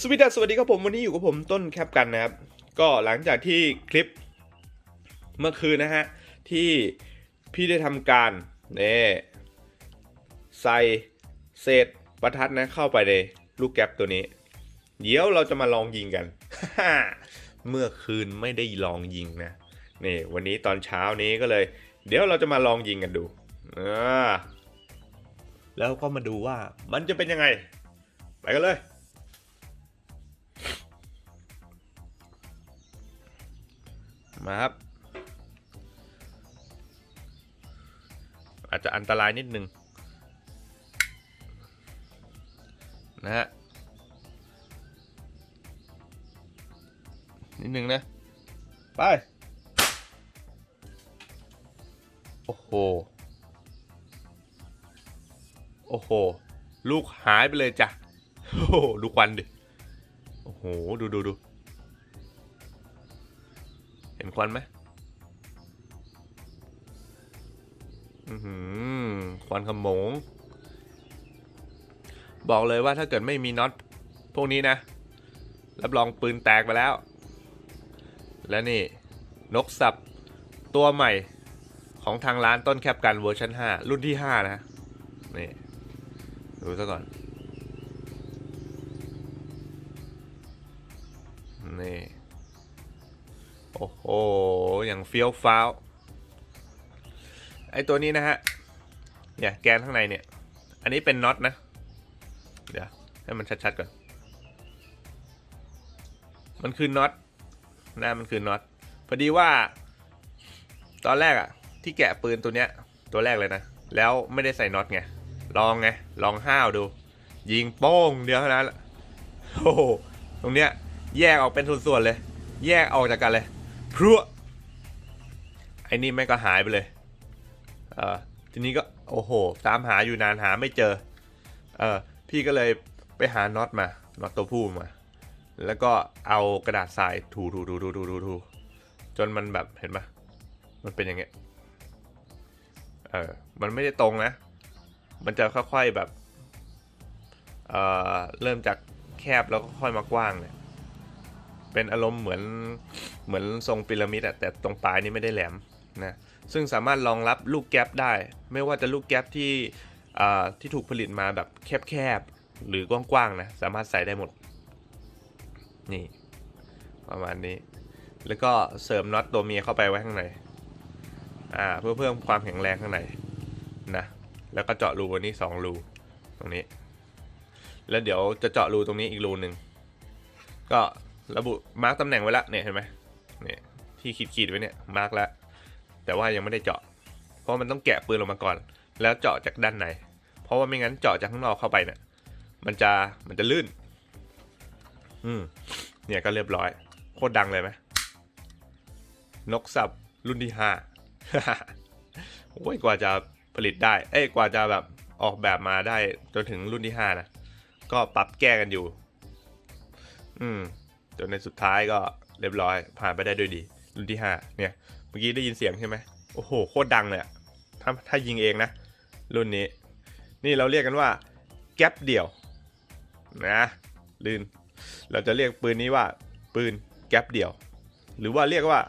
สวัสดีสวัสดีครับผมวันนี้อยู่กับผมต้นแคปกันนะครับ ก็หลังจากที่คลิปเมื่อคืนนะฮะ ที่พี่ได้ทำการเนี่ยใส่เศษประทัดนะเข้าไปในลูกแก๊ปตัวนี้ เดี๋ยวเราจะมาลองยิงกัน เมื่อคืนไม่ได้ลองยิงนะนี่วันนี้ตอนเช้านี้ก็เลย เดี๋ยวเราจะมาลองยิงกันดูอ่าแล้วก็มาดูว่ามันจะเป็นยังไง ไปกันเลย มาครับ อาจจะอันตรายนิดนึงนะฮะนิดนึงนะ ไป โอ้โห โอ้โห ลูกหายไปเลยจ้ะ โอ้โห ดูควันดิ โอ้โห ดูดูดู เห็นควันไหมอือหือควันขมง บอกเลยว่าถ้าเกิดไม่มีน็อตพวกนี้นะ รับรองปืนแตกไปแล้ว และนี่ นกสับ ตัวใหม่ของทางร้านต้นแคปกันเวอร์ชัน5 รุ่นที่ 5 นะ นี่ ดูซะก่อน นี่ โอ้โห อย่างเฟี้ยวฟ้าว ไอตัวนี้นะฮะ เนี่ยแกนข้างในเนี่ย อันนี้เป็นน็อตนะ เดี๋ยว ให้มันชัดๆก่อน มันคือน็อตนะมันคือน็อต พอดีว่า ตอนแรกอะที่แกะปืนตัวเนี้ย ตัวแรกเลยนะ แล้วไม่ได้ใส่น็อตไง ลองไง ลองห้าวดู ยิงโป้งเดียวเท่านั้นแหละโอ้โห ตรงเนี้ยแยกออกเป็นส่วนๆเลย แยกออกจากกันเลย พรัวไอ้นี่แม่งก็หายไปเลย เออทีนี้ก็โอ้โห ตามหาอยู่นานหาไม่เจอ เออพี่ก็เลยไปหาน็อตมาน็อตตัวผู้มา แล้วก็เอากระดาษทรายถูถูถูถูถูถูถูจนมันแบบเห็นปะมันเป็นอย่างเงี้ย เออ มันไม่ได้ตรงนะ มันจะค่อยๆแบบ เอ่อ เริ่มจากแคบแล้วก็ค่อยมากว้างเนี่ย เป็นอารมณ์เหมือนเหมือนทรงพีระมิดอะแต่ตรงปลายนี่ไม่ได้แหลมนะซึ่งสามารถรองรับลูกแก๊ปได้ ไม่ว่าจะลูกแก๊ปที่อ่าที่ถูกผลิตมาแบบแคบๆหรือกว้างๆนะสามารถใส่ได้หมด นี่ประมาณนี้ แล้วก็เสริมน็อตตัวเมียเข้าไปไว้ข้างในอ่าเพื่อเพิ่มความแข็งแรงข้างในนะแล้วก็เจาะรูอันนี้สองรูตรงนี้ แล้วเดี๋ยวจะเจาะรูตรงนี้อีกรูหนึ่งก็ ระบุมาร์กตำแหน่งไว้ละเนี่ยเห็นไหมเนี่ยที่ขีดขีดๆไว้เนี่ยมาร์กแล้วแต่ว่ายังไม่ได้เจาะ เพราะมันต้องแกะปืนออกมาก่อน แล้วเจาะจากด้านใน เพราะว่าไม่งั้นเจาะจากข้างนอกเข้าไปเนี่ยมันจะมันจะลื่น อืมเนี่ยก็เรียบร้อย โคตรดังเลยไหมนกสับรุ่นที่ห้าโอ้ยกว่าจะผลิตได้ เอ้ยกว่าจะแบบออกแบบมาได้จนถึงรุ่นที่ห้านะ ก็ปรับแก้กันอยู่ อืม จนในสุดท้ายก็เรียบร้อย ผ่านไปได้ด้วยดี รุ่นที่ห้าเนี่ย เมื่อกี้ได้ยินเสียงใช่ไหมโอ้โห โคตรดังเลยถ้าถ้ายิงเองนะ รุ่นนี้ นี่เราเรียกกันว่าแก๊ปเดี่ยวนะลืนเราจะเรียกปืนนี้ว่าปืนแก๊ปเดี่ยว หรือว่าเรียกว่า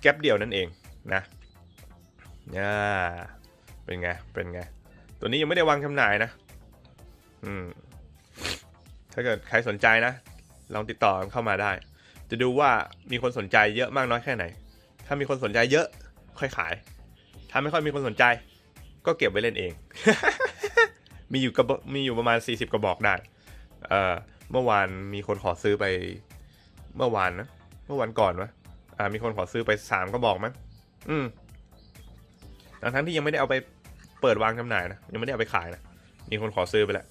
แก๊ปเดี่ยวนั่นเองนะอ่าเป็นไง เป็นไง ตัวนี้ยังไม่ได้วางจำหน่ายนะ อืม ถ้าเกิดใครสนใจนะ ลองติดต่อเข้ามาได้ จะดูว่ามีคนสนใจเยอะมากน้อยแค่ไหน ถ้ามีคนสนใจเยอะค่อยขาย ถ้าไม่ค่อยมีคนสนใจ ก็เก็บไว้เล่นเอง มีอยู่กระบมีอยู่ประมาณ 40 กระบอกได้เอ่อเมื่อวานมีคนขอซื้อไปเมื่อวานนะเมื่อวันก่อนวะอ่ามีคนขอซื้อไปสามกระบอกมั้งอืมทั้งทั้งที่ยังไม่ได้เอาไปเปิดวางจำหน่ายนะยังไม่ได้เอาไปขายนะมีคนขอซื้อไปแล้ว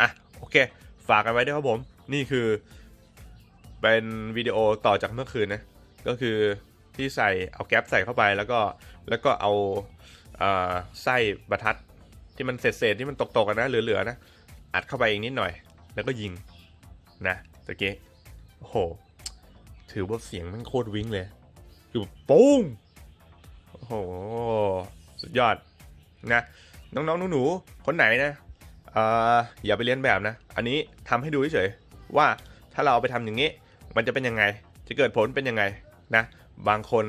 อะโอเค ฝากกันไว้ด้วยครับผม นี่คือเป็นวิดีโอต่อจากเมื่อคืนนะ ก็คือที่ใส่เอาแก๊ปใส่เข้าไปแล้วก็แล้วก็เอาไส้ประทัดที่มันเศษๆที่มันตกๆกันนะเหลือๆนะ อัดเข้าไปอีกนิดหน่อย แล้วก็ยิงนะตะกี้โอ้โห ถือว่าเสียงมันโคตรวิ้งเลยคือปุ้งโอ้โห สุดยอดนะ น้องๆหนูๆคนไหนนะออย่าไปเลียนแบบนะ อันนี้ทำให้ดูเฉย ว่าถ้าเราเอาไปทำอย่างนี้ มันจะเป็นยังไง จะเกิดผลเป็นยังไงนะบางคน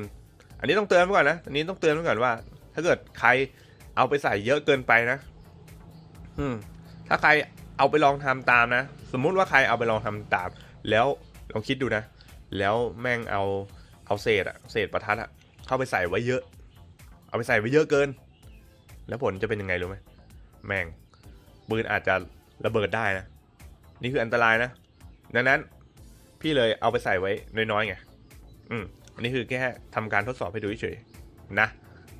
อันนี้ต้องเตือนไว้ก่อนนะอันนี้ต้องเตือนไว้ก่อนว่า ถ้าเกิดใครเอาไปใส่เยอะเกินไปนะ อืม ถ้าใครเอาไปลองทำตามนะ สมมุติว่าใครเอาไปลองทำตาม แล้วลองคิดดูนะ แล้วแม่งเอาเอาเศษอะเศษประทัดอะเข้าไปใส่ไว้เยอะ เอาไปใส่ไว้เยอะเกิน แล้วผลจะเป็นยังไงรู้ไหมแม่งปืนอาจจะระเบิดได้นะ นี่คืออันตรายนะ ดังนั้นพี่เลยเอาไปใส่ไว้น้อยๆไงอืมอันนี้คือแค่ทำการทดสอบให้ดูเฉยๆนะ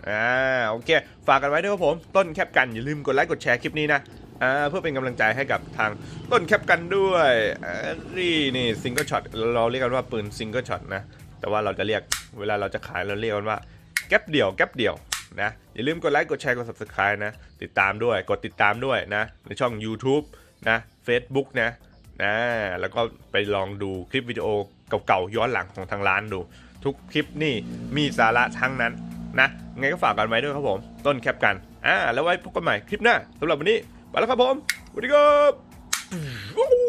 อ่าโอเค ฝากกันไว้ด้วยครับผมต้นแคปกันอย่าลืมกดไลค์กดแชร์คลิปนี้นะอ่าเพื่อเป็นกำลังใจให้กับทางต้นแคปกันด้วยนี่นี่ซิงเกิลช็อตเราเรียกกันว่าปืนซิงเกิลช็อตนะแต่ว่าเราจะเรียกเวลาเราจะขายเราเรียกกันว่าแก๊ปเดี่ยวแก๊ปเดี่ยวนะอย่าลืมกดไลค์กดแชร์กด subscribe นะ ติดตามด้วยกดติดตามด้วยนะในช่อง YouTube นะ Facebook นะ นะแล้วก็ไปลองดูคลิปวิดีโอเก่าๆย้อนหลังของทางร้านดู ทุกคลิปนี่มีสาระทั้งนั้นนะไงก็ฝากกันไว้ด้วยครับผม ต้นแคปกันอ่าแล้วไว้พบกันใหม่คลิปหน้าสำหรับวันนี้ไปแล้วครับผมสวัสดีครับ